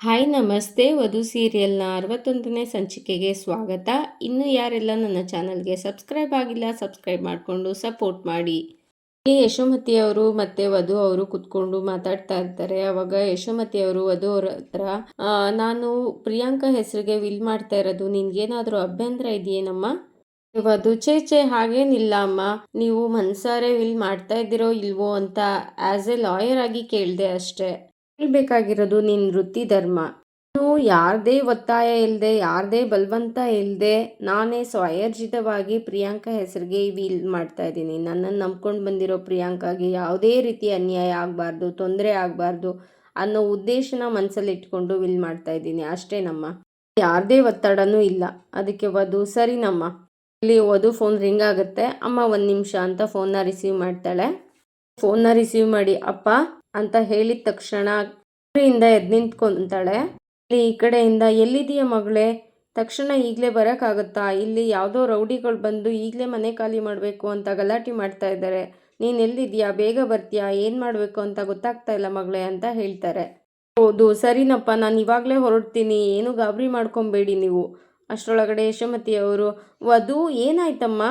Hi, ನಮಸ್ತೆ. ವಧು ಸೀರಿಯಲ್ನ ಅರವತ್ತೊಂದನೇ ಸಂಚಿಕೆಗೆ ಸ್ವಾಗತ. ಇನ್ನು ಯಾರೆಲ್ಲ ನನ್ನ ಚಾನಲ್ಗೆ ಸಬ್ಸ್ಕ್ರೈಬ್ ಆಗಿಲ್ಲ, ಸಬ್ಸ್ಕ್ರೈಬ್ ಮಾಡಿಕೊಂಡು ಸಪೋರ್ಟ್ ಮಾಡಿ. ಇಲ್ಲಿ ಯಶೋಮತಿ ಅವರು ಮತ್ತೆ ವಧು ಅವರು ಕುತ್ಕೊಂಡು ಮಾತಾಡ್ತಾ ಇರ್ತಾರೆ. ಅವಾಗ ಯಶೋಮತಿ ಅವರು ವಧು ಅವ್ರ ಹತ್ರ ನಾನು ಪ್ರಿಯಾಂಕಾ ಹೆಸರಿಗೆ ವಿಲ್ ಮಾಡ್ತಾ ಇರೋದು. ನಿನ್ಗೇನಾದರೂ ಅಭ್ಯಂತರ ಇದೆಯೇನಮ್ಮ? ವಧು ಚೇ ಚೇ ಹಾಗೇನಿಲ್ಲ ಅಮ್ಮ. ನೀವು ಮನ್ಸಾರೆ ವಿಲ್ ಮಾಡ್ತಾ ಇದ್ದೀರೋ ಇಲ್ವೋ ಅಂತ ಆಸ್ ಎ ಲಾಯರ್ ಆಗಿ ಕೇಳಿದೆ ಅಷ್ಟೇ. ಹೇಳ್ಬೇಕಾಗಿರೋದು ನಿನ್ನ ವೃತ್ತಿ ಧರ್ಮ. ನಾನು ಯಾರದೇ ಒತ್ತಾಯ ಇಲ್ಲದೆ ಯಾರದೇ ಬಲವಂತ ಇಲ್ಲದೆ ನಾನೇ ಸ್ವಯರ್ಜಿತವಾಗಿ ಪ್ರಿಯಾಂಕಾ ಹೆಸರಿಗೆ ವೀಲ್ ಮಾಡ್ತಾ ಇದ್ದೀನಿ. ನನ್ನನ್ನು ನಂಬ್ಕೊಂಡು ಬಂದಿರೋ ಪ್ರಿಯಾಂಕಾಗೆ ಯಾವುದೇ ರೀತಿ ಅನ್ಯಾಯ ಆಗಬಾರ್ದು, ತೊಂದರೆ ಆಗಬಾರ್ದು ಅನ್ನೋ ಉದ್ದೇಶನ ಮನಸ್ಸಲ್ಲಿ ಇಟ್ಕೊಂಡು ವಿಲ್ ಮಾಡ್ತಾ ಇದ್ದೀನಿ. ಅಷ್ಟೇನಮ್ಮ ಯಾರದೇ ಒತ್ತಡನೂ ಇಲ್ಲ. ಅದಕ್ಕೆ ವಧು ಸರಿನಮ್ಮ ಇಲ್ಲಿ ವಧು ಫೋನ್ ರಿಂಗ್ ಆಗುತ್ತೆ. ಅಮ್ಮ ಒಂದು ನಿಮಿಷ ಅಂತ ಫೋನ್ನ ರಿಸೀವ್ ಮಾಡ್ತಾಳೆ. ಫೋನ್ನ ರಿಸೀವ್ ಮಾಡಿ, ಅಪ್ಪ ಅಂತ ಹೇಳಿದ ತಕ್ಷಣ ಇಂದ ಎದ್ದು ನಿಂತ್ಕೊಂತಾಳೆ. ಇಲ್ಲಿ ಈ ಕಡೆಯಿಂದ ಎಲ್ಲಿದೀಯ ಮಗಳೇ? ತಕ್ಷಣ ಈಗಲೇ ಬರೋಕ್ಕಾಗುತ್ತಾ? ಇಲ್ಲಿ ಯಾವುದೋ ರೌಡಿಗಳು ಬಂದು ಈಗಲೇ ಮನೆ ಖಾಲಿ ಮಾಡಬೇಕು ಅಂತ ಗಲಾಟೆ ಮಾಡ್ತಾ ಇದ್ದಾರೆ. ನೀನು ಎಲ್ಲಿದೆಯಾ? ಬೇಗ ಬರ್ತೀಯಾ? ಏನು ಮಾಡಬೇಕು ಅಂತ ಗೊತ್ತಾಗ್ತಾ ಇಲ್ಲ ಮಗಳೇ ಅಂತ ಹೇಳ್ತಾರೆ. ಹೌದು, ಸರಿನಪ್ಪ, ನಾನು ಇವಾಗಲೇ ಹೊರಡ್ತೀನಿ. ಏನು ಗಾಬರಿ ಮಾಡ್ಕೊಬೇಡಿ ನೀವು. ಅಷ್ಟರೊಳಗಡೆ ಯಶೋಮತಿ ಅವರು ವಧು, ಏನಾಯ್ತಮ್ಮ?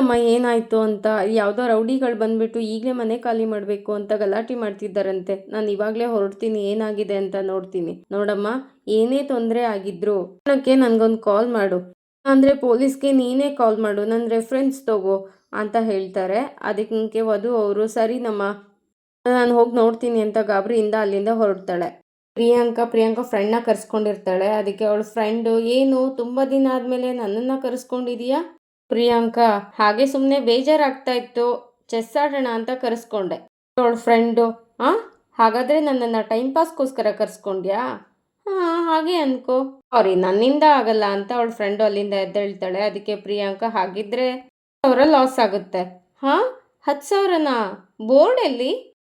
ಅಮ್ಮ, ಏನಾಯ್ತು? ಅಂತ ಯಾವುದೋ ರೌಡಿಗಳು ಬಂದ್ಬಿಟ್ಟು ಈಗಲೇ ಮನೆ ಖಾಲಿ ಮಾಡಬೇಕು ಅಂತ ಗಲಾಟೆ ಮಾಡ್ತಿದ್ದಾರಂತೆ. ನಾನು ಇವಾಗಲೇ ಹೊರಡ್ತೀನಿ, ಏನಾಗಿದೆ ಅಂತ ನೋಡ್ತೀನಿ. ನೋಡಮ್ಮ, ಏನೇ ತೊಂದರೆ ಆಗಿದ್ರು ನನಗೆ ನನಗೊಂದು ಕಾಲ್ ಮಾಡು. ಅಂದರೆ ಪೊಲೀಸ್ಗೆ ನೀನೇ ಕಾಲ್ ಮಾಡು ನನ್ನ ರೆಫರೆನ್ಸ್ ತಗೋ ಅಂತ ಹೇಳ್ತಾರೆ. ಅದಕ್ಕೆ ವಧು ಅವರು, ಸರಿನಮ್ಮ, ನಾನು ಹೋಗಿ ನೋಡ್ತೀನಿ ಅಂತ ಗಾಬರಿಯಿಂದ ಅಲ್ಲಿಂದ ಹೊರಡ್ತಾಳೆ. ಪ್ರಿಯಾಂಕಾ ಪ್ರಿಯಾಂಕಾ ಫ್ರೆಂಡ್ನ ಕರ್ಸ್ಕೊಂಡಿರ್ತಾಳೆ. ಅದಕ್ಕೆ ಅವಳ ಫ್ರೆಂಡು ಏನು, ತುಂಬ ದಿನ ಆದಮೇಲೆ ನನ್ನನ್ನು ಕರೆಸ್ಕೊಂಡಿದೀಯಾ? ಪ್ರಿಯಾಂಕಾ, ಹಾಗೆ ಸುಮ್ಮನೆ ಬೇಜಾರಾಗ್ತಾ ಇತ್ತು. ಚೆಸ್ ಆಡೋಣ ಅಂತ ಕರೆಸ್ಕೊಂಡೆ. ಅವಳ ಫ್ರೆಂಡು ಹಾಂ ಹಾಗಾದರೆ ನನ್ನನ್ನು ಟೈಮ್ ಪಾಸ್ಗೋಸ್ಕರ ಕರೆಸ್ಕೊಂಡ್ಯಾ? ಹಾಂ, ಹಾಗೆ ಅನ್ಕೋ. ಸಾರಿ, ನನ್ನಿಂದ ಆಗಲ್ಲ ಅಂತ ಅವಳ ಫ್ರೆಂಡು ಅಲ್ಲಿಂದ ಎದ್ದೇಳ್ತಾಳೆ. ಅದಕ್ಕೆ ಪ್ರಿಯಾಂಕಾ ಹಾಗಿದ್ರೆ ಸಾವಿರ ಲಾಸ್ ಆಗುತ್ತೆ. ಹಾಂ? ಹತ್ತು ಸಾವಿರನಾ? ಬೋರ್ಡಲ್ಲಿ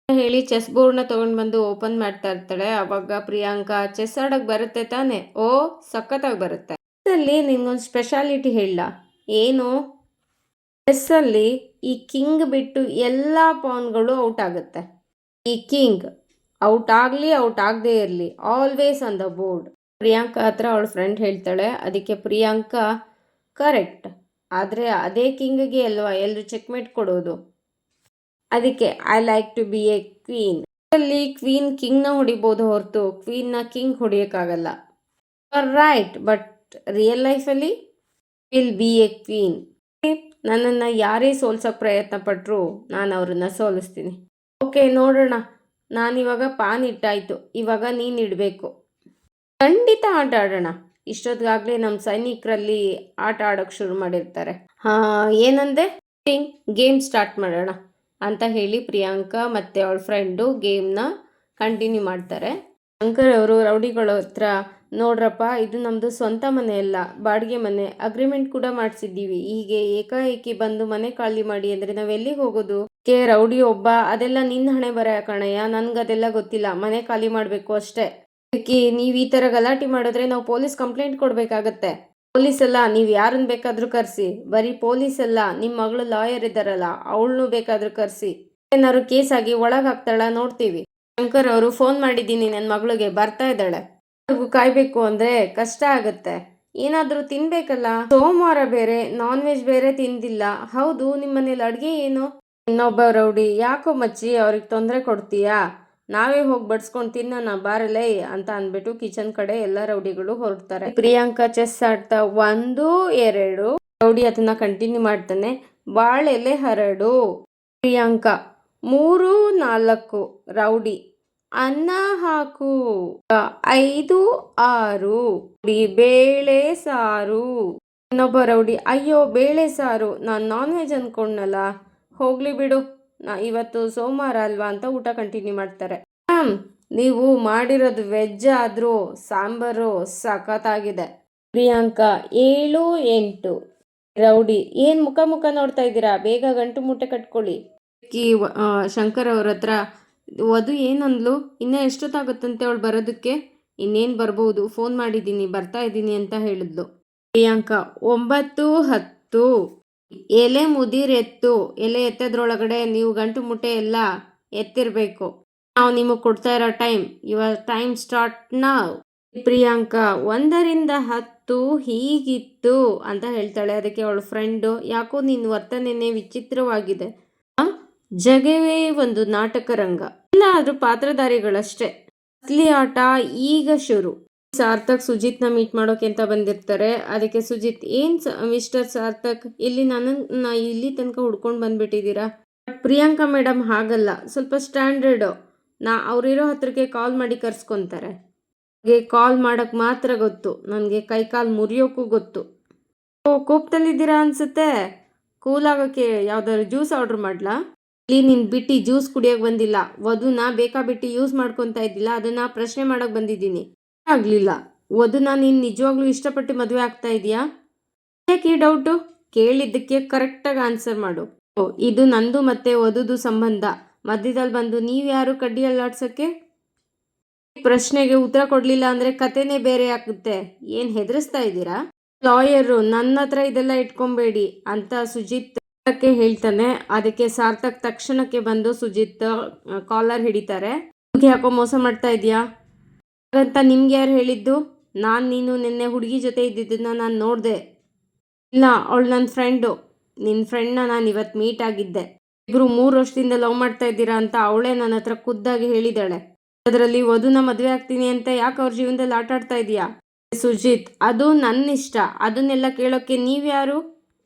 ಹೇಳಿ, ಚೆಸ್ ಬೋರ್ಡ್ನ ತೊಗೊಂಡು ಬಂದು ಓಪನ್ ಮಾಡ್ತಾ ಇರ್ತಾಳೆ. ಅವಾಗ ಪ್ರಿಯಾಂಕಾ, ಚೆಸ್ ಆಡೋಕ್ಕೆ ಬರುತ್ತೆ ತಾನೇ? ಓ, ಸಖತ್ತಾಗಿ ಬರುತ್ತೆ. ಅಲ್ಲಿ ನಿನ್ಗೊಂದು ಸ್ಪೆಷಾಲಿಟಿ ಹೇಳ. ಏನು? ಚೆಸ್ಸಲ್ಲಿ ಈ ಕಿಂಗ್ ಬಿಟ್ಟು ಎಲ್ಲ ಪಾನ್ಗಳು ಔಟ್ ಆಗುತ್ತೆ. ಈ ಕಿಂಗ್ ಔಟ್ ಆಗಲಿ ಔಟ್ ಆಗದೇ ಇರಲಿ always on the board Priyanka ಹತ್ರ ಅವಳ ಫ್ರೆಂಡ್ ಹೇಳ್ತಾಳೆ, ಅದಕ್ಕೆ ಪ್ರಿಯಾಂಕಾ ಕರೆಕ್ಟ್ ಆದರೆ ಅದೇ ಕಿಂಗ್ಗೆ ಅಲ್ವಾ ಎಲ್ಲರೂ ಚೆಕ್ಮೇಟ್ ಕೊಡೋದು? ಅದಕ್ಕೆ I like to be a queen ಅಲ್ಲಿ ಕ್ವೀನ್ ಕಿಂಗ್ನ ಹೊಡಿಬೋದು ಹೊರತು ಕ್ವೀನ್ನ ಕಿಂಗ್ ಹೊಡಿಯೋಕ್ಕಾಗಲ್ಲ. ರೈಟ್ ಬಟ್ ರಿಯಲ್ ಲೈಫಲ್ಲಿ ವಿಲ್ ಬಿ ಎ ಕ್ವೀನ್. ನನ್ನನ್ನು ಯಾರೇ ಸೋಲ್ಸೋಕ್ಕೆ ಪ್ರಯತ್ನ ಪಟ್ಟರು ನಾನು ಅವ್ರನ್ನ ಸೋಲಿಸ್ತೀನಿ. ಓಕೆ, ನೋಡೋಣ. ನಾನಿವಾಗ ಪಾನ್ ಇಟ್ಟಾಯಿತು. ಇವಾಗ ನೀನು ಇಡಬೇಕು. ಖಂಡಿತ ಆಟ ಆಡೋಣ. ಇಷ್ಟೊತ್ತಿಗಾಗಲೇ ನಮ್ಮ ಸೈನಿಕರಲ್ಲಿ ಆಟ ಆಡೋಕ್ಕೆ ಶುರು ಮಾಡಿರ್ತಾರೆ. ಹಾಂ, ಏನಂದೆ? ಗೇಮ್ ಸ್ಟಾರ್ಟ್ ಮಾಡೋಣ ಅಂತ ಹೇಳಿ ಪ್ರಿಯಾಂಕಾ ಮತ್ತು ಅವಳ ಫ್ರೆಂಡು ಗೇಮ್ನ ಕಂಟಿನ್ಯೂ ಮಾಡ್ತಾರೆ. ಶಂಕರ್ ಅವರು, ರೌಡಿಗಳ ಹತ್ರ ನೋಡ್ರಪ್ಪ, ಇದು ನಮ್ಮದು ಸ್ವಂತ ಮನೆ ಅಲ್ಲ, ಬಾಡಿಗೆ ಮನೆ. ಅಗ್ರಿಮೆಂಟ್ ಕೂಡ ಮಾಡಿಸಿದ್ದೀವಿ. ಹೀಗೆ ಏಕಾಏಕಿ ಬಂದು ಮನೆ ಖಾಲಿ ಮಾಡಿ ಅಂದರೆ ನಾವು ಎಲ್ಲಿಗೆ ಹೋಗೋದು? ಕೆ ರೌಡಿ ಒಬ್ಬ, ಅದೆಲ್ಲ ನಿನ್ನ ಹಣೆ ಬರ ಕಣಯ್ಯ. ನನ್ಗೆ ಅದೆಲ್ಲ ಗೊತ್ತಿಲ್ಲ. ಮನೆ ಖಾಲಿ ಮಾಡಬೇಕು ಅಷ್ಟೇ. ಅದಕ್ಕೆ ನೀವು ಈ ಥರ ಗಲಾಟೆ ಮಾಡಿದ್ರೆ ನಾವು ಪೊಲೀಸ್ ಕಂಪ್ಲೇಂಟ್ ಕೊಡಬೇಕಾಗತ್ತೆ. ಪೊಲೀಸ್ ಅಲ್ಲ, ನೀವು ಯಾರನ್ನ ಬೇಕಾದರೂ ಕರೆಸಿ. ಬರೀ ಪೊಲೀಸ್ ಅಲ್ಲ ನಿಮ್ಮ ಮಗಳು ಲಾಯರ್ ಇದ್ದಾರಲ್ಲ ಅವಳನ್ನು ಬೇಕಾದರೂ ಕರೆಸಿ. ಏನಾದ್ರು ಕೇಸ್ ಆಗಿ ಒಳಗೆ ಹಾಕ್ತಾಳ ನೋಡ್ತೀವಿ. ಶಂಕರ್ ಅವರು ಫೋನ್ ಮಾಡಿದ್ದೀನಿ ನನ್ನ ಮಗಳಿಗೆ ಬರ್ತಾ ಇದ್ದಾಳೆ. ಕಾಯ್ಬೇಕು ಅಂದ್ರೆ ಕಷ್ಟ ಆಗುತ್ತೆ. ಏನಾದರೂ ತಿನ್ಬೇಕಲ್ಲ? ಸೋಮವಾರ ಬೇರೆ ನಾನ್ ವೆಜ್ ಬೇರೆ ತಿಂದಿಲ್ಲ. ಹೌದು, ನಿಮ್ಮನೇಲಿ ಅಡುಗೆ ಏನು? ಇನ್ನೊಬ್ಬ ರೌಡಿ, ಯಾಕೋ ಮಚ್ಚಿ, ಅವ್ರಿಗೆ ತೊಂದರೆ ಕೊಡ್ತೀಯಾ? ನಾವೇ ಹೋಗಿ ಬಡ್ಸ್ಕೊಂಡು ತಿನ್ನೋಣ, ಬಾರಲೇ ಅಂತ ಅಂದ್ಬಿಟ್ಟು ಕಿಚನ್ ಕಡೆ ಎಲ್ಲ ರೌಡಿಗಳು ಹೊರಡ್ತಾರೆ. ಪ್ರಿಯಾಂಕಾ ಚೆಸ್ ಆಡ್ತಾ ಒಂದು, ಎರಡು. ರೌಡಿ ಅದನ್ನ ಕಂಟಿನ್ಯೂ ಮಾಡ್ತಾನೆ. ಬಾಳೆಲೆ ಹರಡು. ಪ್ರಿಯಾಂಕಾ, ಮೂರು, ನಾಲ್ಕು ರೌಡಿ. ಅನ್ನ ಹಾಕು. ಐದು, ಆರು. ಬೇಳೆ ಸಾರು. ಇನ್ನೊಬ್ಬ ರೌಡಿ, ಅಯ್ಯೋ, ಬೇಳೆ ಸಾರು. ನಾನು ನಾನ್ ವೆಜ್ ಅನ್ಕೊಂಡ್ನಲ್ಲ. ಹೋಗ್ಲಿ ಬಿಡು. ನಾ ಇವತ್ತು ಸೋಮವಾರ ಅಲ್ವಾ ಅಂತ ಊಟ ಕಂಟಿನ್ಯೂ ಮಾಡ್ತಾರೆ. ಮ್ಯಾಮ್, ನೀವು ಮಾಡಿರೋದು ವೆಜ್ ಆದರೂ ಸಾಂಬಾರು ಸಖತ್ತಾಗಿದೆ. ಪ್ರಿಯಾಂಕಾ, ಏಳು, ಎಂಟು. ರೌಡಿ, ಏನು ಮುಖ ಮುಖ ನೋಡ್ತಾ ಇದ್ದೀರಾ? ಬೇಗ ಗಂಟು ಮೂಟೆ ಕಟ್ಕೊಳ್ಳಿ. ಶಂಕರ್ ಅವ್ರ ಹತ್ರ ವಧು ಏನಂದ್ಲು? ಇನ್ನೂ ಎಷ್ಟೊತ್ತಾಗುತ್ತಂತೆ ಅವಳು ಬರೋದಕ್ಕೆ? ಇನ್ನೇನು ಬರ್ಬೋದು? ಫೋನ್ ಮಾಡಿದ್ದೀನಿ, ಬರ್ತಾ ಇದ್ದೀನಿ ಅಂತ ಹೇಳಿದ್ಲು. ಪ್ರಿಯಾಂಕ, ಒಂಬತ್ತು ಹತ್ತು. ಎಲೆ ಮುದಿರೆತ್ತು ಎಲೆ ಎತ್ತದ್ರೊಳಗಡೆ ನೀವು ಗಂಟು ಮುಟ್ಟೆ ಎಲ್ಲ ಎತ್ತಿರಬೇಕು. ನಾವು ನಿಮಗೆ ಕೊಡ್ತಾ ಇರೋ ಟೈಮ್. ಯುವರ್ ಟೈಮ್ ಸ್ಟಾರ್ಟ್ ನಾವು. ಪ್ರಿಯಾಂಕ, ಒಂದರಿಂದ ಹತ್ತು ಹೀಗಿತ್ತು ಅಂತ ಹೇಳ್ತಾಳೆ. ಅದಕ್ಕೆ ಅವಳ ಫ್ರೆಂಡು. ಯಾಕೋ ನಿನ್ನ ವರ್ತನೆನೇ ವಿಚಿತ್ರವಾಗಿದೆ. ಜಗವೇ ಒಂದು ನಾಟಕ ರಂಗ. ಇಲ್ಲ ಆದ್ರೂ ಪಾತ್ರಧಾರಿಗಳಷ್ಟೇ. ಅಸಲಿ ಆಟ ಈಗ ಶುರು. ಸಾರ್ಥಕ್ ಸುಜಿತ್ನ ಮೀಟ್ ಮಾಡೋಕೆ ಅಂತ ಬಂದಿರ್ತಾರೆ. ಅದಕ್ಕೆ ಸುಜಿತ್, ಏನ್ ಮಿಸ್ಟರ್ ಸಾರ್ಥಕ್, ಇಲ್ಲಿ ನನ್ನ ಇಲ್ಲಿ ತನಕ ಹುಡ್ಕೊಂಡು ಬಂದ್ಬಿಟ್ಟಿದ್ದೀರಾ? ಬಟ್ ಪ್ರಿಯಾಂಕಾ ಮೇಡಮ್ ಹಾಗಲ್ಲ. ಸ್ವಲ್ಪ ಸ್ಟ್ಯಾಂಡರ್ಡು. ನಾ, ಅವರಿರೋ ಹತ್ರಕ್ಕೆ ಕಾಲ್ ಮಾಡಿ ಕರ್ಸ್ಕೊಂತಾರೆ. ನನಗೆ ಕಾಲ್ ಮಾಡಕ್ ಮಾತ್ರ ಗೊತ್ತು. ನನಗೆ ಕೈ ಕಾಲು ಮುರಿಯೋಕ್ಕೂ ಗೊತ್ತು. ಓ ಕೋಪದಲ್ಲಿದ್ದೀರಾ ಅನ್ಸುತ್ತೆ? ಕೂಲ್ ಆಗೋಕ್ಕೆ ಯಾವ್ದಾದ್ರು ಜ್ಯೂಸ್ ಆರ್ಡರ್ ಮಾಡ್ಲಾ? ಇಲ್ಲಿ ನಿನ್ ಬಿಟ್ಟು ಜ್ಯೂಸ್ ಕುಡಿಯೋಕೆ ಬಂದಿಲ್ಲ. ವಧುನ ಬೇಕಾ ಬಿಟ್ಟಿ ಯೂಸ್ ಮಾಡ್ಕೊಂತ ಇದ್ದಿಲ್ಲ. ಅದನ್ನ ಪ್ರಶ್ನೆ ಮಾಡಕ್ ಬಂದಿದ್ದೀನಿ. ಆಗಲಿಲ್ಲ. ವಧುನ ನೀನ್ ನಿಜವಾಗ್ಲೂ ಇಷ್ಟಪಟ್ಟು ಮದುವೆ ಆಗ್ತಾ ಇದೀಯಾ? ಯಾಕೆ ಈ ಡೌಟು? ಕೇಳಿದ್ದಕ್ಕೆ ಕರೆಕ್ಟಾಗಿ ಆನ್ಸರ್ ಮಾಡು. ಓ, ಇದು ನಂದು ಮತ್ತೆ ವಧುದು ಸಂಬಂಧ. ಮಧ್ಯದಲ್ಲಿ ಬಂದು ನೀವು ಯಾರು ಕಡ್ಡಿ ಅಲ್ಲಾಡ್ಸೋಕ್ಕೆ? ಪ್ರಶ್ನೆಗೆ ಉತ್ತರ ಕೊಡಲಿಲ್ಲ ಅಂದ್ರೆ ಕತೆನೇ ಬೇರೆ ಆಗುತ್ತೆ. ಏನ್ ಹೆದರಿಸ್ತಾ ಇದ್ದೀರಾ? ಲಾಯರು ನನ್ನ ಹತ್ರ ಇದೆಲ್ಲ ಇಟ್ಕೊಬೇಡಿ ಅಂತ ಸುಜಿತ್ ಕ್ಕೆ ಹೇಳ್ತಾನೆ. ಅದಕ್ಕೆ ಸಾರ್ಥಕ್ ತಕ್ಷಣಕ್ಕೆ ಬಂದು ಸುಜಿತ್ ಕಾಲರ್ ಹಿಡಿತಾರೆ. ಹುಡುಗಿ ಯಾಕೋ ಮೋಸ ಮಾಡ್ತಾ ಇದೆಯಾ ಹಾಗಂತ ನಿಮ್ಗೆ ಯಾರು ಹೇಳಿದ್ದು? ನಾನು ನೀನು ನಿನ್ನೆ ಹುಡುಗಿ ಜೊತೆ ಇದ್ದಿದ್ದನ್ನ ನಾನು ನೋಡಿದೆ. ಇಲ್ಲ, ಅವಳು ನನ್ನ ಫ್ರೆಂಡು. ನಿನ್ನ ಫ್ರೆಂಡ್ನ ನಾನು ಇವತ್ತು ಮೀಟ್ ಆಗಿದ್ದೆ. ಇಬ್ರು ಮೂರು ವರ್ಷದಿಂದ ಲವ್ ಮಾಡ್ತಾ ಇದ್ದೀರಾ ಅಂತ ಅವಳೇ ನನ್ನ ಹತ್ರ ಖುದ್ದಾಗಿ ಹೇಳಿದ್ದಾಳೆ. ಅದರಲ್ಲಿ ವಧುನ ಮದುವೆ ಆಗ್ತೀನಿ ಅಂತ ಯಾಕೆ ಅವ್ರ ಜೀವನದಲ್ಲಿ ಆಟಾಡ್ತಾ ಇದೀಯಾ ಸುಜಿತ್, ಅದು ನನ್ನ ಇಷ್ಟ. ಅದನ್ನೆಲ್ಲ ಕೇಳೋಕ್ಕೆ ನೀವ್ಯಾರು?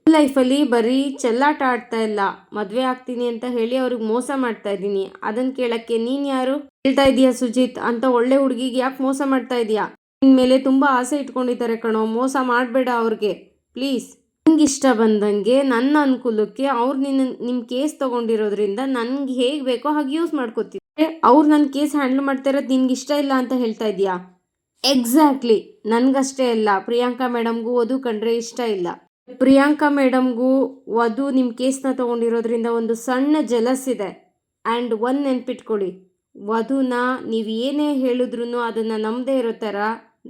ಲೈಫಲ್ಲಿ ಬರೀ ಚೆಲ್ಲಾಟ ಆಡ್ತಾ ಇಲ್ಲ. ಮದುವೆ ಆಗ್ತೀನಿ ಅಂತ ಹೇಳಿ ಅವ್ರಿಗೆ ಮೋಸ ಮಾಡ್ತಾ ಇದ್ದೀನಿ. ಅದನ್ನ ಕೇಳಕ್ಕೆ ನೀನ್ ಯಾರು? ಹೇಳ್ತಾ ಇದೀಯಾ ಸುಜಿತ್? ಅಂತ ಒಳ್ಳೆ ಹುಡುಗಿಗೆ ಯಾಕೆ ಮೋಸ ಮಾಡ್ತಾ ಇದೀಯಾ? ನಿನ್ ಮೇಲೆ ತುಂಬಾ ಆಸೆ ಇಟ್ಕೊಂಡಿದ್ದಾರೆ ಕಣೋ. ಮೋಸ ಮಾಡಬೇಡ ಅವ್ರಿಗೆ. ಪ್ಲೀಸ್. ನಿಂಗೆ ಇಷ್ಟ ಬಂದಂಗೆ ನನ್ನ ಅನುಕೂಲಕ್ಕೆ ಅವ್ರು ನಿನ್ನ ನಿಮ್ಮ ಕೇಸ್ ತಗೊಂಡಿರೋದ್ರಿಂದ ನನ್ಗೆ ಹೇಗೆ ಬೇಕೋ ಹಾಗೆ ಯೂಸ್ ಮಾಡ್ಕೋತಿದ್ರೆ ಅವ್ರು ನನ್ನ ಕೇಸ್ ಹ್ಯಾಂಡಲ್ ಮಾಡ್ತಾ ಇರೋದು ನಿನ್ಗೆ ಇಷ್ಟ ಇಲ್ಲ ಅಂತ ಹೇಳ್ತಾ ಇದೀಯಾ? ಎಕ್ಸಾಕ್ಟ್ಲಿ. ನನಗಷ್ಟೇ ಇಲ್ಲ ಪ್ರಿಯಾಂಕಾ ಮೇಡಮ್ಗೂ ಅದು ಕಂಡ್ರೆ ಇಷ್ಟ ಇಲ್ಲ. ಪ್ರಿಯಾಂಕಾ ಮೇಡಮ್ಗೂ ವಧು ನಿಮ್ಮ ಕೇಸ್ನ ತಗೊಂಡಿರೋದ್ರಿಂದ ಒಂದು ಸಣ್ಣ ಜಲಸ್ ಇದೆ. ಆ್ಯಂಡ್ ಒನ್ ನೆನ್ಪಿಟ್ಕೊಳ್ಳಿ, ವಧುನ ನೀವು ಏನೇ ಹೇಳಿದ್ರು ಅದನ್ನು ನಂಬದೇ ಇರೋ ಥರ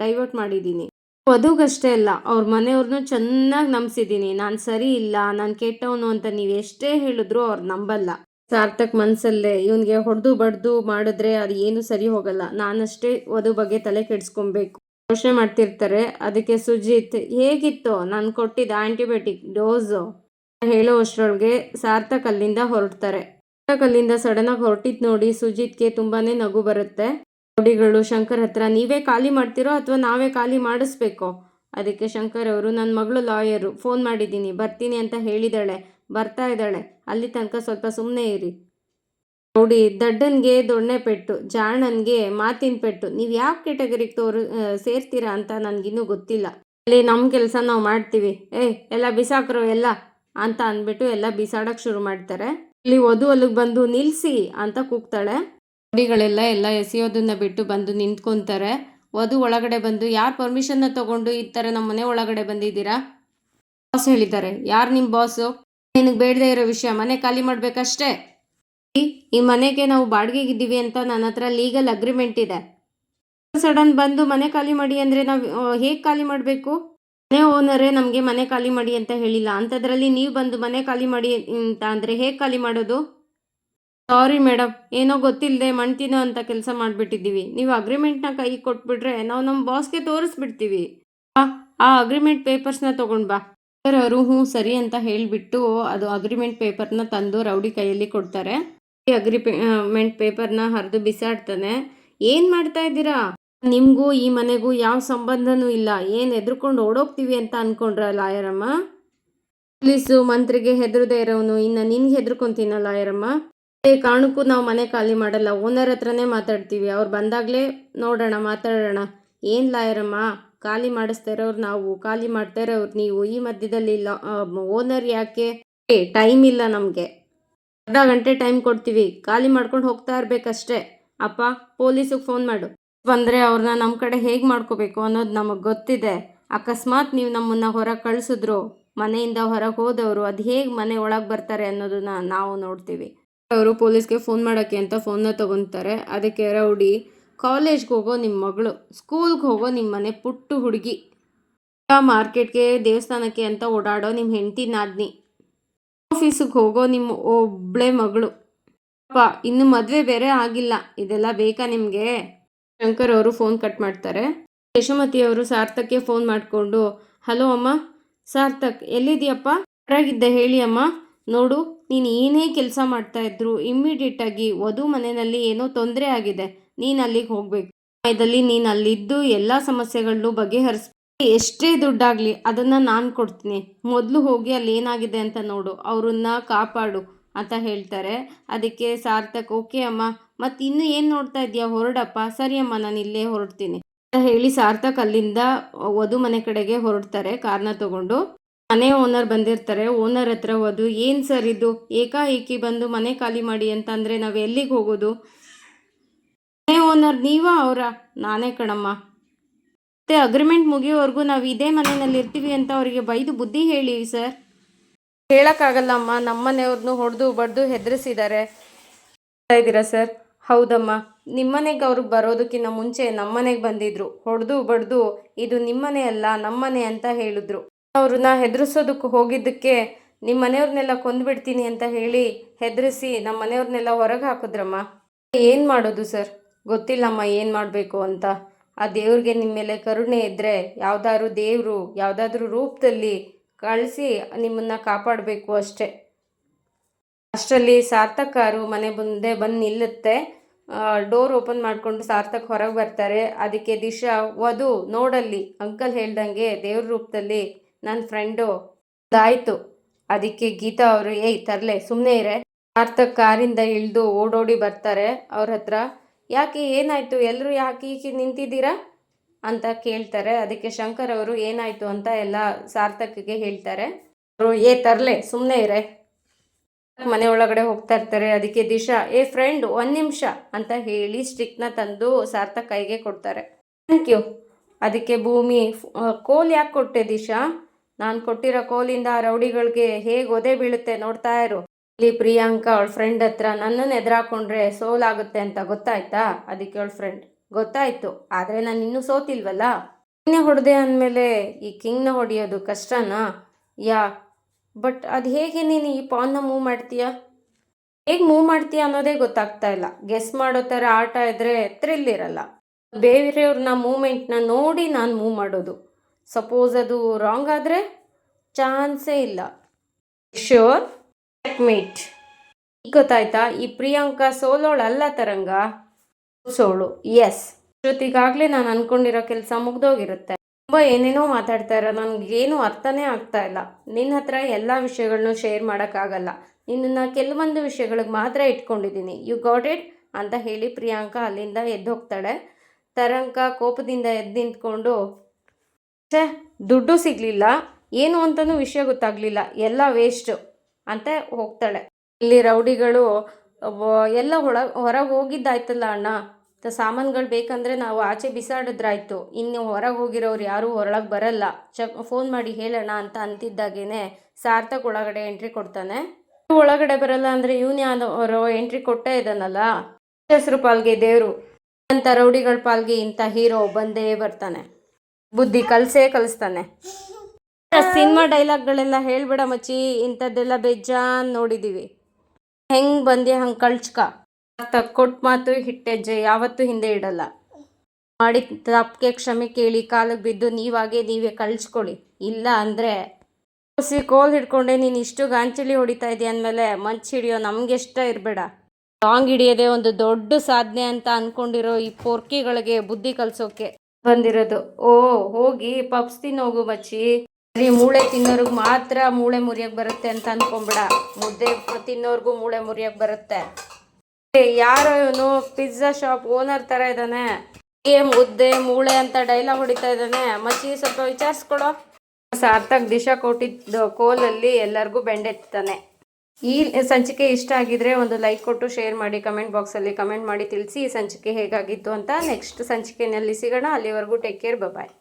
ಡೈವರ್ಟ್ ಮಾಡಿದ್ದೀನಿ. ವಧುಗಷ್ಟೇ ಅಲ್ಲ, ಅವ್ರ ಮನೆಯವ್ರನ್ನೂ ಚೆನ್ನಾಗಿ ನಂಬಿಸಿದ್ದೀನಿ. ನಾನು ಸರಿ ಇಲ್ಲ, ನಾನು ಕೆಟ್ಟವನು ಅಂತ ನೀವು ಎಷ್ಟೇ ಹೇಳಿದ್ರು ಅವ್ರು ನಂಬಲ್ಲ. ಸಾರ್ಥಕ್ ಮನಸ್ಸಲ್ಲೇ ಇವನಿಗೆ ಹೊಡೆದು ಬಡ್ದು ಮಾಡಿದ್ರೆ ಅದು ಏನು ಸರಿ ಹೋಗಲ್ಲ. ನಾನಷ್ಟೇ ವಧು ಬಗ್ಗೆ ತಲೆ ಕೆಡಿಸ್ಕೊಬೇಕು. ಯೋಚನೆ ಮಾಡ್ತಿರ್ತಾರೆ. ಅದಕ್ಕೆ ಸುಜಿತ್, ಹೇಗಿತ್ತು ನಾನು ಕೊಟ್ಟಿದ್ದ ಆಂಟಿಬಯೋಟಿಕ್ ಡೋಸು? ಹೇಳೋ ಅಷ್ಟರೊಳಗೆ ಸಾರ್ಥಕ್ ಅಲ್ಲಿಂದ ಹೊರಡ್ತಾರೆ. ಸಾರ್ಥಕ್ ಅಲ್ಲಿಂದ ಸಡನ್ನಾಗಿ ಹೊರಟಿದ್ ನೋಡಿ ಸುಜಿತ್ಗೆ ತುಂಬಾನೇ ನಗು ಬರುತ್ತೆ. ನೋಡಿಗಳು ಶಂಕರ್ ಹತ್ರ ನೀವೇ ಖಾಲಿ ಮಾಡ್ತಿರೋ ಅಥವಾ ನಾವೇ ಖಾಲಿ ಮಾಡಿಸ್ಬೇಕೋ? ಅದಕ್ಕೆ ಶಂಕರ್ ಅವರು ನನ್ನ ಮಗಳು ಲಾಯರು, ಫೋನ್ ಮಾಡಿದ್ದೀನಿ, ಬರ್ತೀನಿ ಅಂತ ಹೇಳಿದಾಳೆ. ಬರ್ತಾ ಇದ್ದಾಳೆ. ಅಲ್ಲಿ ತನಕ ಸ್ವಲ್ಪ ಸುಮ್ಮನೆ ಇರಿ. ನೋಡಿ, ದಡ್ಡನ್ಗೆ ದೊಣ್ಣೆ ಪೆಟ್ಟು, ಜಾಣನ್ಗೆ ಮಾತಿನ ಪೆಟ್ಟು, ನೀವು ಯಾವ ಕೆಟಗರಿಗೆ ತೋರು ಸೇರ್ತೀರಾ ಅಂತ ನನಗಿನ್ನೂ ಗೊತ್ತಿಲ್ಲ. ಅಲ್ಲಿ ನಮ್ಮ ಕೆಲಸ ನಾವು ಮಾಡ್ತೀವಿ. ಏ, ಎಲ್ಲ ಬಿಸಾಕ್ರೋ ಎಲ್ಲ ಅಂತ ಅಂದ್ಬಿಟ್ಟು ಎಲ್ಲ ಬಿಸಾಡಕ್ಕೆ ಶುರು ಮಾಡ್ತಾರೆ. ಇಲ್ಲಿ ವಧು ಅಲ್ಲಿಗೆ ಬಂದು ನಿಲ್ಲಿಸಿ ಅಂತ ಕೂಗ್ತಾಳೆ. ಗುಡಿಗಳೆಲ್ಲ ಎಲ್ಲ ಎಸೆಯೋದನ್ನ ಬಿಟ್ಟು ಬಂದು ನಿಂತ್ಕೊಂತಾರೆ. ವಧು ಒಳಗಡೆ ಬಂದು, ಯಾರು ಪರ್ಮಿಷನ್ನ ತಗೊಂಡು ಈ ಥರ ನಮ್ಮ ಮನೆ ಒಳಗಡೆ ಬಂದಿದ್ದೀರಾ? ಬಾಸ್ ಹೇಳಿದ್ದಾರೆ. ಯಾರು ನಿಮ್ಮ ಬಾಸು ನಿನಗೆ ಬೇಡದೇ ಇರೋ ವಿಷಯ, ಮನೆ ಖಾಲಿ ಮಾಡಬೇಕಷ್ಟೇ. ಈ ಮನೆಗೆ ನಾವು ಬಾಡಿಗೆಗಿದ್ದೀವಿ ಅಂತ ನನ್ನ ಹತ್ರ ಲೀಗಲ್ ಅಗ್ರಿಮೆಂಟ್ ಇದೆ. ಸಡನ್ ಬಂದು ಮನೆ ಖಾಲಿ ಮಾಡಿ ಅಂದರೆ ನಾವು ಹೇಗೆ ಖಾಲಿ ಮಾಡಬೇಕು? ಮನೆ ಓನರೇ ನಮಗೆ ಮನೆ ಖಾಲಿ ಮಾಡಿ ಅಂತ ಹೇಳಿಲ್ಲ. ಅಂಥದ್ರಲ್ಲಿ ನೀವು ಬಂದು ಮನೆ ಖಾಲಿ ಮಾಡಿ ಅಂತ ಅಂದರೆ ಹೇಗೆ ಖಾಲಿ ಮಾಡೋದು? ಸಾರಿ ಮೇಡಮ್ ಏನೋ ಗೊತ್ತಿಲ್ಲದೆ ಮಣ್ತಿನೋ ಅಂತ ಕೆಲಸ ಮಾಡಿಬಿಟ್ಟಿದ್ದೀವಿ. ನೀವು ಅಗ್ರಿಮೆಂಟ್ನ ಕೈ ಕೊಟ್ಬಿಟ್ರೆ ನಾವು ನಮ್ಮ ಬಾಸ್ಗೆ ತೋರಿಸ್ಬಿಡ್ತೀವಿ. ಆ ಅಗ್ರಿಮೆಂಟ್ ಪೇಪರ್ಸ್ನ ತೊಗೊಂಡು ಬಾ. ಸರ್ ಅವರು, ಹ್ಞೂ, ಸರಿ ಅಂತ ಹೇಳಿಬಿಟ್ಟು ಅದು ಅಗ್ರಿಮೆಂಟ್ ಪೇಪರ್ನ ತಂದು ರೌಡಿ ಕೈಯಲ್ಲಿ ಕೊಡ್ತಾರೆ. ಅಗ್ರಿಮೆಂಟ್ ಪೇಪರ್ನ ಹರಿದು ಬಿಸಾಡ್ತಾನೆ. ಏನು ಮಾಡ್ತಾ ಇದ್ದೀರಾ? ನಿಮಗೂ ಈ ಮನೆಗೂ ಯಾವ ಸಂಬಂಧನೂ ಇಲ್ಲ. ಏನು ಎದ್ರುಕೊಂಡು ಓಡೋಗ್ತೀವಿ ಅಂತ ಅನ್ಕೊಂಡ್ರ ಲಾಯರಮ್ಮ? ಪೊಲೀಸು ಮಂತ್ರಿಗೆ ಹೆದರದೇ ಇರೋನು. ಇನ್ನು ನಿನ್ಗೆ ಹೆದರ್ಕೊಂತೀನ ಲಾಯರಮ್ಮ? ಅದೇ ಕಾರಣಕ್ಕೂ ನಾವು ಮನೆ ಖಾಲಿ ಮಾಡಲ್ಲ. ಓನರ್ ಹತ್ರನೇ ಮಾತಾಡ್ತೀವಿ. ಅವ್ರು ಬಂದಾಗಲೇ ನೋಡೋಣ, ಮಾತಾಡೋಣ. ಏನು ಲಾಯರಮ್ಮ? ಖಾಲಿ ಮಾಡಿಸ್ತಾ ಇರೋರು ನಾವು. ಖಾಲಿ ಮಾಡ್ತಾ ಇರೋರು ನೀವು. ಈ ಮಧ್ಯದಲ್ಲಿ ಓನರ್ ಯಾಕೆ? ಟೈಮ್ ಇಲ್ಲ ನಮಗೆ. ಅರ್ಧ ಗಂಟೆ ಟೈಮ್ ಕೊಡ್ತೀವಿ. ಖಾಲಿ ಮಾಡ್ಕೊಂಡು ಹೋಗ್ತಾ ಇರಬೇಕಷ್ಟೇ. ಅಪ್ಪ, ಪೊಲೀಸಿಗೆ ಫೋನ್ ಮಾಡು. ಬಂದರೆ ಅವ್ರನ್ನ ನಮ್ಮ ಕಡೆ ಹೇಗೆ ಮಾಡ್ಕೋಬೇಕು ಅನ್ನೋದು ನಮಗೆ ಗೊತ್ತಿದೆ. ಅಕಸ್ಮಾತ್ ನೀವು ನಮ್ಮನ್ನು ಹೊರಗೆ ಕಳಿಸಿದ್ರು, ಮನೆಯಿಂದ ಹೊರಗೆ ಹೋದವರು ಅದು ಹೇಗೆ ಮನೆ ಒಳಗೆ ಬರ್ತಾರೆ ಅನ್ನೋದನ್ನ ನಾವು ನೋಡ್ತೀವಿ. ಅವರು ಪೊಲೀಸ್ಗೆ ಫೋನ್ ಮಾಡೋಕ್ಕೆ ಅಂತ ಫೋನ್ನ ತಗೊತಾರೆ. ಅದಕ್ಕೆ ರೌಡಿ ಕಾಲೇಜ್ಗೆ ಹೋಗೋ ನಿಮ್ಮ ಮಗಳು ಸ್ಕೂಲ್ಗೆ ಹೋಗೋ ನಿಮ್ಮ ಮನೆ ಪುಟ್ಟು ಹುಡುಗಿ. ಮಾರ್ಕೆಟ್ಗೆ ದೇವಸ್ಥಾನಕ್ಕೆ ಅಂತ ಓಡಾಡೋ ನಿಮ್ಮ ಹೆಂಡತಿ ನಾದ್ನಿ. ಆಫೀಸಿಗೆ ಹೋಗೋ ನಿಮ್ಮ ಒಬ್ಳೆ ಮಗಳು. ಅಪ್ಪ ಇನ್ನು ಮದುವೆ ಬೇರೆ ಆಗಿಲ್ಲ. ಇದೆಲ್ಲ ಬೇಕಾ ನಿಮಗೆ? ಶಂಕರ್ ಅವರು ಫೋನ್ ಕಟ್ ಮಾಡ್ತಾರೆ. ಯಶೋಮತಿಯವರು ಸಾರ್ಥಕ್ಗೆ ಫೋನ್ ಮಾಡಿಕೊಂಡು, ಹಲೋ ಅಮ್ಮ, ಸಾರ್ಥಕ್ ಎಲ್ಲಿದೆಯಪ್ಪ ಹೊರಗಿದ್ದೆ ಹೇಳಿ ಅಮ್ಮ. ನೋಡು, ನೀನು ಏನೇ ಕೆಲಸ ಮಾಡ್ತಾ ಇದ್ರು ಇಮ್ಮಿಡಿಯೇಟಾಗಿ ವಧು ಮನೆಯಲ್ಲಿ ಏನೋ ತೊಂದರೆ ಆಗಿದೆ. ನೀನು ಅಲ್ಲಿಗೆ ಹೋಗಬೇಕು. ಸಮಯದಲ್ಲಿ ನೀನು ಅಲ್ಲಿದ್ದು ಎಲ್ಲ ಸಮಸ್ಯೆಗಳನ್ನೂ ಬಗೆಹರಿಸ್ ಎಷ್ಟೇ ದುಡ್ಡಾಗಲಿ ಅದನ್ನು ನಾನು ಕೊಡ್ತೀನಿ. ಮೊದಲು ಹೋಗಿ ಅಲ್ಲಿ ಏನಾಗಿದೆ ಅಂತ ನೋಡು. ಅವ್ರನ್ನ ಕಾಪಾಡು ಅಂತ ಹೇಳ್ತಾರೆ. ಅದಕ್ಕೆ ಸಾರ್ಥಕ್, ಓಕೆ ಅಮ್ಮ, ಮತ್ತು ಇನ್ನು ಏನು ನೋಡ್ತಾ ಇದೆಯಾ ಹೊರಡಪ್ಪ. ಸರಿ ಅಮ್ಮ, ನಾನು ಇಲ್ಲೇ ಹೊರಡ್ತೀನಿ. ಅಂತ ಹೇಳಿ ಸಾರ್ಥಕ್ ಅಲ್ಲಿಂದ ವಧು ಮನೆ ಕಡೆಗೆ ಹೊರಡ್ತಾರೆ, ಕಾರ್ನ ತಗೊಂಡು. ಮನೆ ಓನರ್ ಬಂದಿರ್ತಾರೆ. ಓನರ್ ಹತ್ರ ವಧು, ಏನು ಸರ್ ಇದು? ಏಕಾಏಕಿ ಬಂದು ಮನೆ ಖಾಲಿ ಮಾಡಿ ಅಂತ ಅಂದರೆ ನಾವು ಎಲ್ಲಿಗೆ ಹೋಗೋದು? ಮನೆ ಓನರ್ ನೀವಾ ಅವರ? ನಾನೇ ಕಣಮ್ಮ. ಮತ್ತೆ ಅಗ್ರಿಮೆಂಟ್ ಮುಗಿಯೋವರೆಗೂ ನಾವು ಇದೇ ಮನೆಯಲ್ಲಿ ಇರ್ತೀವಿ ಅಂತ ಅವರಿಗೆ ಬೈದು ಬುದ್ಧಿ ಹೇಳಿ ಸರ್. ಹೇಳೋಕ್ಕಾಗಲ್ಲಮ್ಮ ನಮ್ಮ ಮನೆಯವ್ರನ್ನೂ ಹೊಡೆದು ಬಡ್ದು ಹೆದರಿಸಿದ್ದಾರೆ ಇದ್ದೀರಾ ಸರ್? ಹೌದಮ್ಮ. ನಿಮ್ಮನೆಗೆ ಅವ್ರಿಗೆ ಬರೋದಕ್ಕಿಂತ ಮುಂಚೆ ನಮ್ಮನೆಗೆ ಬಂದಿದ್ರು. ಹೊಡೆದು ಬಡ್ದು ಇದು ನಿಮ್ಮನೆ ಅಲ್ಲ ನಮ್ಮನೆ ಅಂತ ಹೇಳಿದ್ರು. ಅವ್ರನ್ನ ಹೆದರಿಸೋದಕ್ಕೆ ಹೋಗಿದ್ದಕ್ಕೆ ನಿಮ್ಮ ಮನೆಯವ್ರನ್ನೆಲ್ಲ ಕೊಂದ್ಬಿಡ್ತೀನಿ ಅಂತ ಹೇಳಿ ಹೆದರಿಸಿ ನಮ್ಮ ಮನೆಯವ್ರನ್ನೆಲ್ಲ ಹೊರಗೆ ಹಾಕಿದ್ರಮ್ಮ? ಏನು ಮಾಡೋದು ಸರ್? ಗೊತ್ತಿಲ್ಲಮ್ಮ ಏನು ಮಾಡಬೇಕು ಅಂತ. ಆ ದೇವ್ರಿಗೆ ನಿಮ್ಮ ಮೇಲೆ ಕರುಣೆ ಇದ್ದರೆ ಯಾವುದಾದ್ರು ದೇವರು ಯಾವುದಾದ್ರೂ ರೂಪದಲ್ಲಿ ಕಳಿಸಿ ನಿಮ್ಮನ್ನು ಕಾಪಾಡಬೇಕು ಅಷ್ಟೇ. ಅಷ್ಟರಲ್ಲಿ ಸಾರ್ಥಕ್ ಮನೆ ಮುಂದೆ ಬಂದು ನಿಲ್ಲುತ್ತೆ. ಡೋರ್ ಓಪನ್ ಮಾಡಿಕೊಂಡು ಸಾರ್ಥಕ್ ಹೊರಗೆ ಬರ್ತಾರೆ. ಅದಕ್ಕೆ ದಿಶಾ, ವಧು, ನೋಡಲ್ಲಿ. ಅಂಕಲ್ ಹೇಳ್ದಂಗೆ ದೇವ್ರ ರೂಪದಲ್ಲಿ ನನ್ನ ಫ್ರೆಂಡು ಆಯಿತು ಅದಕ್ಕೆ ಗೀತಾ ಅವರು, ಏಯ್, ತರಲೆ ಸುಮ್ಮನೆ ಇರೆ. ಸಾರ್ಥಕ್ ಕಾರಿಂದ ಇಳಿದು ಓಡೋಡಿ ಬರ್ತಾರೆ. ಅವ್ರ ಹತ್ರ ಯಾಕೆ ಏನಾಯಿತು? ಎಲ್ಲರೂ ಯಾಕೆ ಈಕೆ ನಿಂತಿದ್ದೀರಾ? ಅಂತ ಕೇಳ್ತಾರೆ. ಅದಕ್ಕೆ ಶಂಕರ್ ಅವರು ಏನಾಯಿತು ಅಂತ ಎಲ್ಲ ಸಾರ್ಥಕ್ಗೆ ಹೇಳ್ತಾರೆ. ಅವರು, ಏ, ತರಲೆ ಸುಮ್ಮನೆ ಇರೆ. ಮನೆ ಒಳಗಡೆ ಹೋಗ್ತಾ ಇರ್ತಾರೆ. ಅದಕ್ಕೆ ದಿಶಾ, ಏ ಫ್ರೆಂಡ್ ಒಂದು ನಿಮಿಷ ಅಂತ ಹೇಳಿ ಸ್ಟಿಕ್ನ ತಂದು ಸಾರ್ಥಕ್ ಕೈಗೆ ಕೊಡ್ತಾರೆ. ಥ್ಯಾಂಕ್ ಯು ಅದಕ್ಕೆ ಭೂಮಿ ಕೋಲ್ ಯಾಕೆ ಕೊಟ್ಟೆ ದಿಶಾ? ನಾನು ಕೊಟ್ಟಿರೋ ಕೋಲಿಂದ ರೌಡಿಗಳಿಗೆ ಹೇಗೆ ಒದೆ ಬೀಳುತ್ತೆ ನೋಡ್ತಾ ಇರು. ಇಲ್ಲಿ ಪ್ರಿಯಾಂಕಾ ಅವಳ ಫ್ರೆಂಡ್ ಹತ್ರ ನನ್ನನ್ನು ಎದುರಾಕೊಂಡ್ರೆ ಸೋಲಾಗುತ್ತೆ ಅಂತ ಗೊತ್ತಾಯ್ತಾ? ಅದಕ್ಕೆ ಅವಳ ಫ್ರೆಂಡ್ ಗೊತ್ತಾಯ್ತು, ಆದರೆ ನಾನು ಇನ್ನೂ ಸೋತಿಲ್ವಲ್ಲ? ಕಿಂಗ್ನ ಹೊಡೆದೆ ಅಂದಮೇಲೆ ಈ ಕಿಂಗ್ನ ಹೊಡೆಯೋದು ಕಷ್ಟನಾ? ಯಾ ಬಟ್ ಅದು ಹೇಗೆ ನೀನು ಈ ಪಾನ್ನ ಮೂವ್ ಮಾಡ್ತೀಯ? ಹೇಗೆ ಮೂವ್ ಮಾಡ್ತೀಯ ಅನ್ನೋದೇ ಗೊತ್ತಾಗ್ತಾ ಇಲ್ಲ. ಗೆಸ್ ಮಾಡೋ ಥರ ಆಟ ಇದ್ರೆ ಥ್ರಿಲ್ ಇರಲ್ಲ. ಬೇರೆಯವ್ರನ್ನ ಮೂಮೆಂಟ್ನ ನೋಡಿ ನಾನು ಮೂವ್ ಮಾಡೋದು. ಸಪೋಸ್ ಅದು ರಾಂಗ್ ಆದರೆ ಚಾನ್ಸೇ ಇಲ್ಲ. ಶ್ಯೂರ್ ಮೀಟ್ ಗೊತ್ತಾಯ್ತಾ? ಈ ಪ್ರಿಯಾಂಕಾ ಸೋಲೋಳಲ್ಲ ತರಂಗ? ಸೋಳು. ಎಸ್ ಜೊತೆಗಾಗಲೇ ನಾನು ಅನ್ಕೊಂಡಿರೋ ಕೆಲಸ ಮುಗ್ದೋಗಿರುತ್ತೆ. ತುಂಬ ಏನೇನೋ ಮಾತಾಡ್ತಾ ಇರೋ ನನಗೇನು ಅರ್ಥನೇ ಆಗ್ತಾ ಇಲ್ಲ. ನಿನ್ನ ಹತ್ರ ಎಲ್ಲ ವಿಷಯಗಳನ್ನೂ ಶೇರ್ ಮಾಡೋಕ್ಕಾಗಲ್ಲ. ನಿನ್ನನ್ನು ಕೆಲವೊಂದು ವಿಷಯಗಳಿಗೆ ಮಾತ್ರ ಇಟ್ಕೊಂಡಿದ್ದೀನಿ ಯು ಗಾಟ್ ಇಟ್ ಅಂತ ಹೇಳಿ ಪ್ರಿಯಾಂಕಾ ಅಲ್ಲಿಂದ ಎದ್ದು ಹೋಗ್ತಾಳೆ ತರಂಕ ಕೋಪದಿಂದ ಎದ್ದು ನಿಂತ್ಕೊಂಡು, ಛೇ, ದುಡ್ಡು ಸಿಗಲಿಲ್ಲ. ಏನು ಅಂತಲೂ ವಿಷಯ ಗೊತ್ತಾಗಲಿಲ್ಲ. ಎಲ್ಲ ವೇಸ್ಟು ಅಂತ ಹೋಗ್ತಾಳೆ. ಇಲ್ಲಿ ರೌಡಿಗಳು ಎಲ್ಲ ಒಳ ಹೊರಗೆ ಹೋಗಿದ್ದಾಯ್ತಲ್ಲ ಅಣ್ಣ ಸಾಮಾನುಗಳು ಬೇಕಂದರೆ ನಾವು ಆಚೆ ಬಿಸಾಡಿದ್ರಾಯ್ತು. ಇನ್ನು ಹೊರಗೆ ಹೋಗಿರೋರು ಯಾರೂ ಹೊರಗೆ ಬರಲ್ಲ. ಚಕ್, ಫೋನ್ ಮಾಡಿ ಹೇಳೋಣ ಅಂತ ಅಂತಿದ್ದಾಗೇನೆ ಸಾರ್ಥಕ್ ಒಳಗಡೆ ಎಂಟ್ರಿ ಕೊಡ್ತಾನೆ. ಒಳಗಡೆ ಬರಲ್ಲ ಅಂದರೆ ಇವನು ಯಾರು ಎಂಟ್ರಿ ಕೊಟ್ಟೇ ಇದ್ದಾನಲ್ಲ. ಹೆಸರು ಪಾಲ್ಗೆ ದೇವರು. ಅಂತ ರೌಡಿಗಳ ಪಾಲ್ಗೆ ಇಂಥ ಹೀರೋ ಬಂದೇ ಬರ್ತಾನೆ. ಬುದ್ಧಿ ಕಲಸೇ ಕಲಿಸ್ತಾನೆ. ಸಿನಿಮಾ ಡೈಲಾಗ್ಗಳೆಲ್ಲ ಹೇಳ್ಬೇಡ ಮಚ್ಚಿ, ಇಂಥದ್ದೆಲ್ಲ ಬೇಜಾನ್ ನೋಡಿದೀವಿ. ಹೆಂಗ್ ಬಂದೆ ಹಂಗೆ ಕಳ್ಚ್ಕ? ಕೊಟ್ ಮಾತು ಹಿಟ್ಟೆಜ್ಜೆ ಯಾವತ್ತೂ ಹಿಂದೆ ಇಡಲ್ಲ. ಮಾಡಿ ತಪ್ಪಿಗೆ ಕ್ಷಮೆ ಕೇಳಿ ಕಾಲಿಗೆ ಬಿದ್ದು ನೀವಾಗೆ ನೀವೇ ಕಳ್ಸ್ಕೊಳ್ಳಿ ಇಲ್ಲ ಅಂದರೆ ಸಿ ಕೋಲ್ ಹಿಡ್ಕೊಂಡೆ, ನೀನು ಇಷ್ಟು ಗಾಂಚಲಿ ಹೊಡಿತಾ ಇದೆಯಾ ಅಂದಮೇಲೆ ಮಂಚ್ ಹಿಡಿಯೋ ನಮಗೆಷ್ಟ ಇರಬೇಡ. ಲಾಂಗ್ ಹಿಡಿಯೋದೇ ಒಂದು ದೊಡ್ಡ ಸಾಧನೆ ಅಂತ ಅನ್ಕೊಂಡಿರೋ ಈ ಪೋರ್ಕಿಗಳಿಗೆ ಬುದ್ಧಿ ಕಲಿಸೋಕೆ ಬಂದಿರೋದು. ಓ, ಹೋಗಿ ಪಪ್ಸ್ ತಿನ್ನೋಗು ಮಚ್ಚಿ. ಬರೀ ಮೂಳೆ ತಿನ್ನೋರ್ಗೆ ಮಾತ್ರ ಮೂಳೆ ಮುರಿಯಕ್ಕೆ ಬರುತ್ತೆ ಅಂತ ಅನ್ಕೊಂಬಿಡ ಮುದ್ದೆ ತಿನ್ನೋರ್ಗೂ ಮೂಳೆ ಮುರಿಯಕ್ಕೆ ಬರುತ್ತೆ. ಯಾರೋ ಇವನು ಪಿಜ್ಜಾ ಶಾಪ್ ಓನರ್ ಥರ ಇದ್ದಾನೆ ಏ, ಮುದ್ದೆ, ಮೂಳೆ ಅಂತ ಡೈಲಾಗ್ ಹೊಡಿತಾ ಇದ್ದಾನೆ ಮಚ್ಚಿ ಸ್ವಲ್ಪ ವಿಚಾರಿಸ್ಕೊಡೋ. ಸಾರ್ಥಕ್ ದಿಶಾ ಕೊಟ್ಟಿದ್ದ ಕೋಲಲ್ಲಿ ಎಲ್ಲರಿಗೂ ಬೆಂಡೆತ್ತಾನೆ ಈ ಸಂಚಿಕೆ ಇಷ್ಟ ಆಗಿದ್ರೆ ಒಂದು ಲೈಕ್ ಕೊಟ್ಟು ಶೇರ್ ಮಾಡಿ ಕಮೆಂಟ್ ಬಾಕ್ಸಲ್ಲಿ ಕಮೆಂಟ್ ಮಾಡಿ, ತಿಳಿಸಿ ಈ ಸಂಚಿಕೆ ಹೇಗಾಗಿತ್ತು ಅಂತ ನೆಕ್ಸ್ಟ್ ಸಂಚಿಕೆನಲ್ಲಿ ಸಿಗೋಣ. ಅಲ್ಲಿವರೆಗೂ ಟೇಕ್ ಕೇರ್ ಬಾಯ್